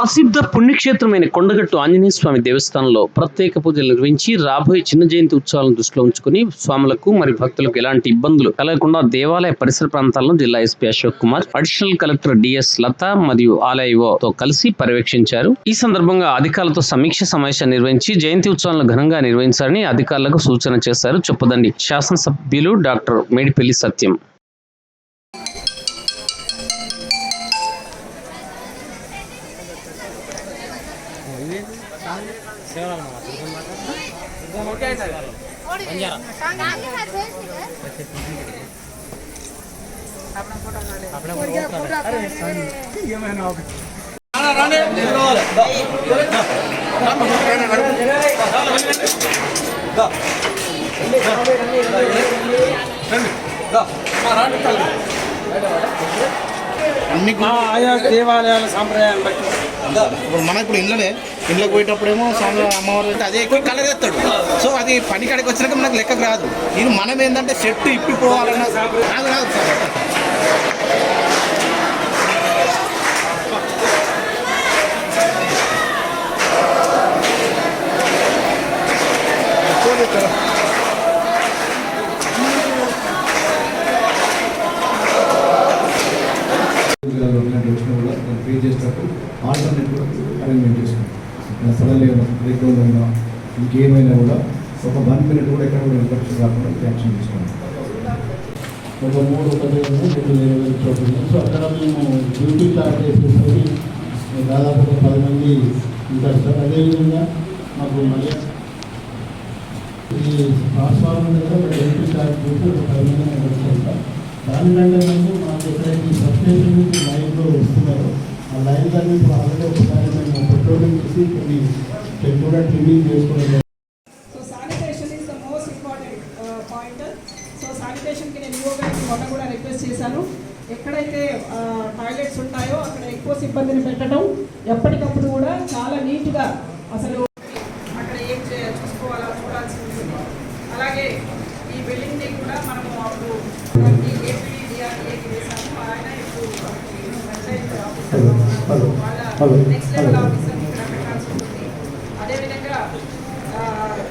ప్రసిద్ధ పుణ్యక్షేత్రమైన కొండగట్టు ఆంజనేయ స్వామి దేవస్థానంలో ప్రత్యేక పూజలు నిర్వహించి రాబోయే చిన్న జయంతి ఉత్సవాలను దృష్టిలో ఉంచుకుని స్వాములకు మరియు భక్తులకు ఎలాంటి ఇబ్బందులు కలగకుండా దేవాలయ పరిసర ప్రాంతాలను జిల్లా SP Ashok Kumar additional collector DS Latha మరియు ఆలయో తో కలిసి పర్యవేక్షించారు. ఈ సందర్భంగా అధికారులతో సమీక్ష సమావేశం నిర్వహించి జయంతి ఉత్సవాలను ఘనంగా నిర్వహించాలని అధికారులకు సూచన చేశారు. చెప్పదండి. శాసనసభ్యులు డాక్టర్ మేడిపల్లి సత్యం. అన్ని ఆయా దేవాలయాల సాంప్రదాయాన్ని బట్టి ఇప్పుడు మన ఇప్పుడు ఇంట్లోనే ఇంట్లోకి పోయేటప్పుడేమో స్వామి అమ్మవారు అంటే అదే ఎక్కువ కలర్ ఎత్తాడు సో అది పని కాడికి వచ్చినాక మనకు లెక్కకు రాదు. ఇది మనం ఏంటంటే చెట్టు ఇప్పిపోవాలన్నా రాదు రాదు. సార్ ఏమైనా అయినా ఇంకేమైనా కూడా ఒక వన్ మినిట్ కూడా ఎక్కడ కూడా ఇన్ఫెక్షన్ కాకుండా యాక్షన్ తీసుకుంటాం ఒక మూడు పదిహేను రెండు వేల వేల చోట్ల సో అక్కడ మేము డ్యూటీ స్టార్ట్ చేసేసరికి దాదాపు ఒక పది మంది ఉంటారు సార్. అదేవిధంగా మాకు మళ్ళీ ఈ ట్రాన్స్ఫార్మర్ దగ్గర ఒక డ్యూటీ స్టార్ట్ చేసి ఒక పది మంది నడుస్తుంటాం వచ్చాం సార్. దానికంటే ముందు మాకు ఎక్కడైతే సబ్స్టేషన్ నుంచి లైన్లో వస్తున్నారో ఆ లైన్ దాన్ని ఇప్పుడు ఆల్రెడీ ఒకసారి మేము పెట్రోలింగ్ చేసి కొన్ని కూడా ట్రిమ్మింగ్ చేసుకోవడం so sanitation is the most important point so శానిటేషన్కి నేను ఈవో గారికి మొన్న కూడా రిక్వెస్ట్ చేశాను. ఎక్కడైతే టాయిలెట్స్ ఉంటాయో అక్కడ ఎక్కువ సిబ్బందిని పెట్టడం ఎప్పటికప్పుడు కూడా చాలా నీట్గా అసలు అక్కడ ఏం చే చూసుకోవాలా చూడాల్సి ఉంటుంది అలాగే ఈ బిల్డింగ్ని కూడా మనము అప్పుడు ఏపీడీఆర్ఏకి వేసాము ఆయన ఇప్పుడు పంచాయతీ ఆఫీసర్ వాళ్ళ నెక్స్ట్ లెవెల్ ఆఫీసర్ ఇక్కడ పెట్టాల్సి ఉంటుంది అదేవిధంగా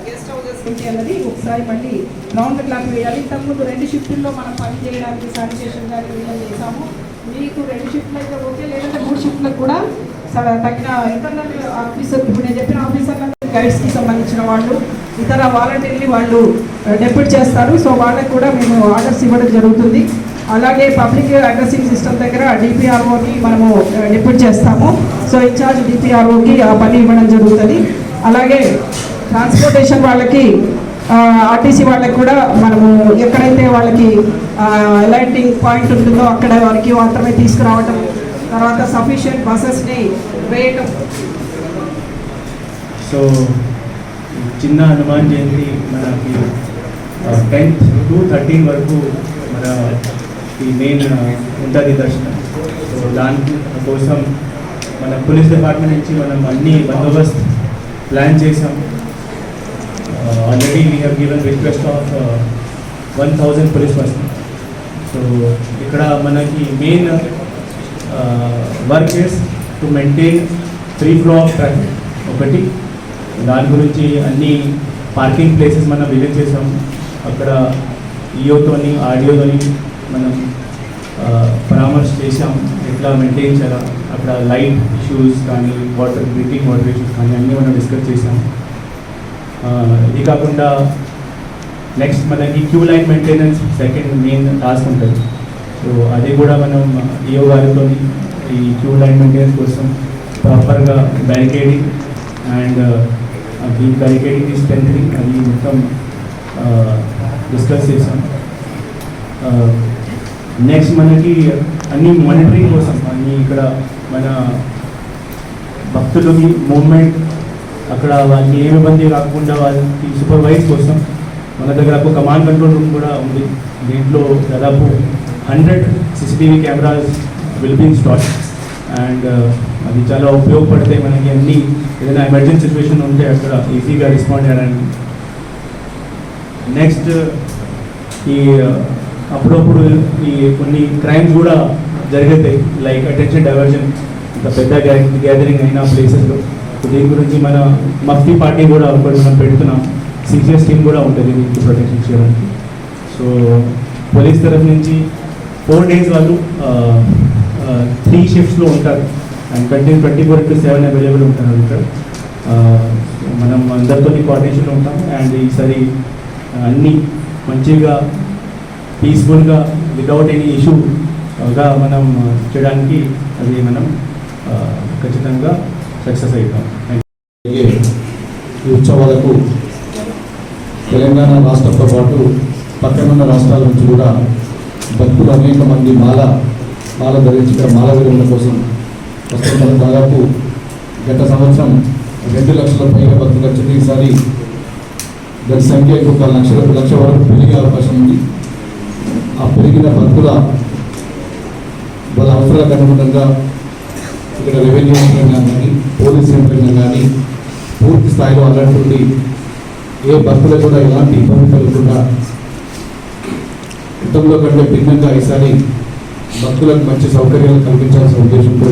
గెస్ట్ హౌసెస్ ఏంటి అన్నది ఒకసారి మళ్ళీ రౌండ్ క్లాక్ వేయాలి. ఇంతకుముందు రెండు షిఫ్టుల్లో మనం పని చేయడానికి శానిటేషన్ కానీ వీళ్ళని చేసాము మీకు రెండు షిఫ్ట్లు అయితే ఓకే లేదంటే మూడు షిఫ్ట్లకు కూడా స- తగిన ఇంటర్నల్ ఆఫీసర్ ఇప్పుడు నేను చెప్పిన ఆఫీసర్లకు గైడ్స్కి సంబంధించిన వాళ్ళు ఇతర వాలంటీర్ని వాళ్ళు డెప్యూట్ చేస్తారు. సో వాళ్ళకి కూడా మేము ఆర్డర్స్ ఇవ్వడం జరుగుతుంది. అలాగే పబ్లిక్ అడ్రసింగ్ సిస్టమ్ దగ్గర డిపిఆర్ఓని మనము డిప్యూట్ చేస్తాము. సో ఇన్ఛార్జ్ డిపిఆర్ఓకి ఆ పని ఇవ్వడం జరుగుతుంది. అలాగే ట్రాన్స్పోర్టేషన్ వాళ్ళకి ఆర్టీసీ వాళ్ళకి కూడా మనము ఎక్కడైతే వాళ్ళకి లైటింగ్ పాయింట్ ఉంటుందో అక్కడ వారికి మాత్రమే తీసుకురావటం తర్వాత సఫిషియంట్ బస్సెస్ని వేయటం. సో చిన్న హనుమాన్ జయంతి మనకి టెన్త్ టు థర్టీన్ వరకు మన ఈ మెయిన్ ఉంటుంది దర్శనం. సో దాని కోసం మన పోలీస్ డిపార్ట్మెంట్ నుంచి మనం అన్ని బందోబస్తు ప్లాన్ చేసాం. Already we have given request of one thousand police so so ఇక్కడ మనకి main work is to maintain free flow of traffic ఒకటి దాని గురించి అన్ని పార్కింగ్ ప్లేసెస్ మనం విజిట్ చేసాం. అక్కడ ఈయోతోని ఆడియోతోని మనం uh, పరామర్శ చేసాం ఎట్లా మెయింటైన్ చేయాలా? అక్కడ లైట్ ఇష్యూస్ కానీ వాటర్ డ్రింకింగ్ వాటర్ ఇష్యూస్ కానీ అన్నీ మనం డిస్కస్ చేసాం ఇది కాకుండా నెక్స్ట్ మనకి queue line maintenance second main task ఉంటుంది. సో అది కూడా మనం డిఓ గారితో ఈ క్యూ లైన్ మెయింటెనెన్స్ కోసం ప్రాపర్గా బ్యారికేడింగ్ అండ్ ఈ బ్యారికేడింగ్ స్ట్రెంథనింగ్ అది మొత్తం డిస్కస్ చేసాం. నెక్స్ట్ మనకి అన్ని మానిటరింగ్ కోసం అన్ని ఇక్కడ మన భక్తులకి మూమెంట్ అక్కడ వాళ్ళకి ఏ ఇబ్బంది కాకుండా వాళ్ళకి సూపర్వైజ్ కోసం మన దగ్గర ఒక కమాండ్ కంట్రోల్ రూమ్ కూడా ఉంది. దీంట్లో దాదాపు hundred CCTV cameras will be install and అది చాలా ఉపయోగపడతాయి మనకి అన్ని ఏదైనా ఎమర్జెన్సీ సిచ్యువేషన్ ఉంటే అక్కడ ఈజీగా రెస్పాండ్ చేయడానికి నెక్స్ట్ ఈ uh, అప్పుడప్పుడు ఈ కొన్ని క్రైమ్స్ కూడా జరుగుతాయి లైక్ అటెన్షన్ డైవర్జన్ ఇంత పెద్ద గ్యాదరింగ్ అయిన ప్లేసెస్లో దీని గురించి మన మఫ్టీ పార్టీ కూడా ఒకటి మనం పెడుతున్నాం. సిజిఎస్ టీమ్ కూడా ఉంటుంది దీనికి ప్రొటెక్షన్ చేయడానికి. సో పోలీస్ తరఫు నుంచి ఫోర్ డేస్ వాళ్ళు త్రీ షిఫ్ట్స్లో ఉంటారు. And twenty twenty four into seven available ఉంటారు ఇక్కడ. మనం అందరితో కోఆర్డినేషన్లో ఉంటాం. అండ్ ఈసారి అన్నీ మంచిగా పీస్ఫుల్గా వితౌట్ ఎనీ ఇష్యూగా మనం చేయడానికి అది మనం ఖచ్చితంగా సక్సెస్ అవుతాం ఈ ఉత్సవాలకు తెలంగాణ రాష్ట్రంతో పాటు పక్కనున్న రాష్ట్రాల నుంచి కూడా భక్తులు అనేక మంది మాల మాల ధరించిన మాల విలువల కోసం వస్తుంటారు. దాదాపు గత సంవత్సరం రెండు లక్షల పైగా భక్తులు వచ్చింది ఈసారి దాని సంఖ్య ఒక లక్ష లక్ష వరకు పెరిగే అవకాశం ఉంది. ఆ పెరిగిన భక్తుల వాళ్ళ అవసరాలకు అనుగుణంగా ఇక్కడ రెవెన్యూ పరంగా కానీ పోలీస్ పరంగా కానీ పూర్తి స్థాయిలో అలాంటి ఏ భక్తులకు కూడా ఎలాంటి ఇబ్బంది కలగకుండా గతంలో కంటే భిన్నంగా ఈసారి భక్తులకు మంచి సౌకర్యాలు కల్పించాల్సిన ఉద్దేశంతో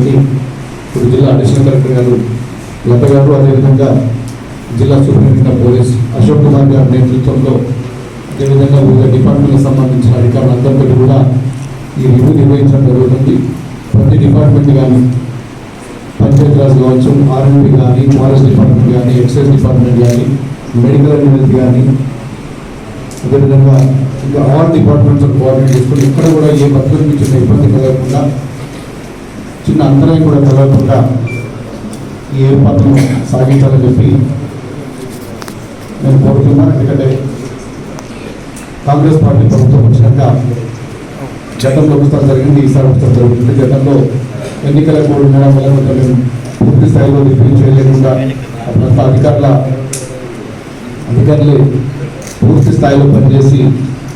ఇప్పుడు జిల్లా అడిషనల్ కలెక్టర్ గారు లత గారు అదేవిధంగా జిల్లా సూపరింటెండెంట్ పోలీస్ అశోక్ కుమార్ గారి నేతృత్వంలో అదేవిధంగా వివిధ డిపార్ట్మెంట్లకు సంబంధించిన అధికారులందరికీ కూడా ఈ రివ్యూ నిర్వహించడం జరుగుతుంది. ప్రతి డిపార్ట్మెంట్ కానీ పంచాయతీరాజ్ కావచ్చు ఆర్ఎంపీ కానీ ఫారెస్ట్ డిపార్ట్మెంట్ కానీ ఎక్సైజ్ డిపార్ట్మెంట్ కానీ మెడికల్ అడ్మినిస్ట్రీ కానీ అదేవిధంగా ఇంకా ఆల్ డిపార్ట్మెంట్స్ కోఆర్డినేట్ చేసుకుని ఇక్కడ కూడా ఏ భక్తులకి చిన్న ఇబ్బంది కలగకుండా చిన్న అంతరాయం కూడా కలగకుండా ఈ ఏర్పాట్లను సాగించాలని చెప్పి నేను కోరుతున్నాను ఎందుకంటే కాంగ్రెస్ పార్టీ ప్రభుత్వం వచ్చినాక గతంలో ఒకసారి జరిగింది ఈసారి ఒకసారి జరుగుతుంది. గతంలో ఎన్నికల కోడ్ ఉండడం వల్ల మేము పూర్తి స్థాయిలో రివ్యూ చేయలేకుండా ప్రభుత్వ అధికారుల అధికారులు పూర్తి స్థాయిలో పనిచేసి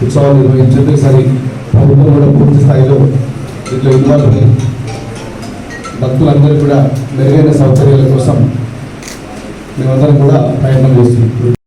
ఉత్సవాలు నిర్వహించే సరి ప్రభుత్వం కూడా పూర్తి స్థాయిలో ఇట్లా ఇన్వాల్వ్ అయ్యి భక్తులందరూ కూడా మెరుగైన సౌకర్యాల కోసం మేమందరం కూడా ప్రయత్నం చేస్తున్నాం.